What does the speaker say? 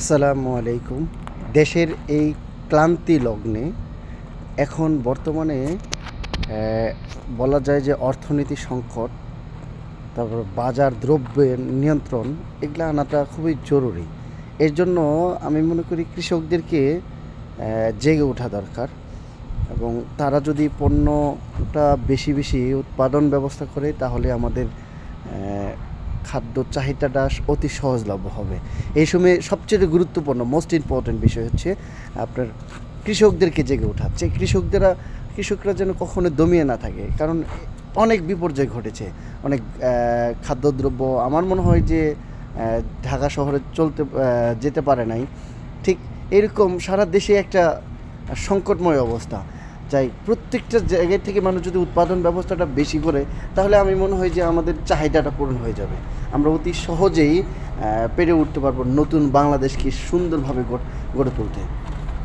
আসসালামু আলাইকুম। দেশের এই ক্লান্তি লগ্নে এখন বর্তমানে বলা যায় যে অর্থনীতি সংকট, তারপর বাজার দ্রব্যের নিয়ন্ত্রণ, এগুলো আনাটা খুবই জরুরি। এর জন্য আমি মনে করি কৃষকদেরকে জেগে ওঠা দরকার এবং তারা যদি পণ্যটা বেশি বেশি উৎপাদন ব্যবস্থা করে, তাহলে আমাদের খাদ্য চাহিদাটা অতি সহজলভ্য হবে। এই সময় সবচেয়ে গুরুত্বপূর্ণ মোস্ট ইম্পর্ট্যান্ট বিষয় হচ্ছে আপনার কৃষকদেরকে জেগে যে কৃষকদেরা, কৃষকরা যেন কখনো দমিয়ে না থাকে। কারণ অনেক বিপর্যয় ঘটেছে। অনেক খাদ্যদ্রব্য, আমার মনে হয় যে ঢাকা শহরে চলতে যেতে পারে নাই। ঠিক এরকম সারা দেশে একটা সংকটময় অবস্থা। যাই প্রত্যেকটা জায়গা থেকে মানুষ যদি উৎপাদন ব্যবস্থাটা বেশি করে, তাহলে আমি মনে হয় যে আমাদের চাহিদাটা পূরণ হয়ে যাবে। আমরা অতি সহজেই পেরে উঠতে পারব নতুন বাংলাদেশকে সুন্দরভাবে গড়ে তুলতে।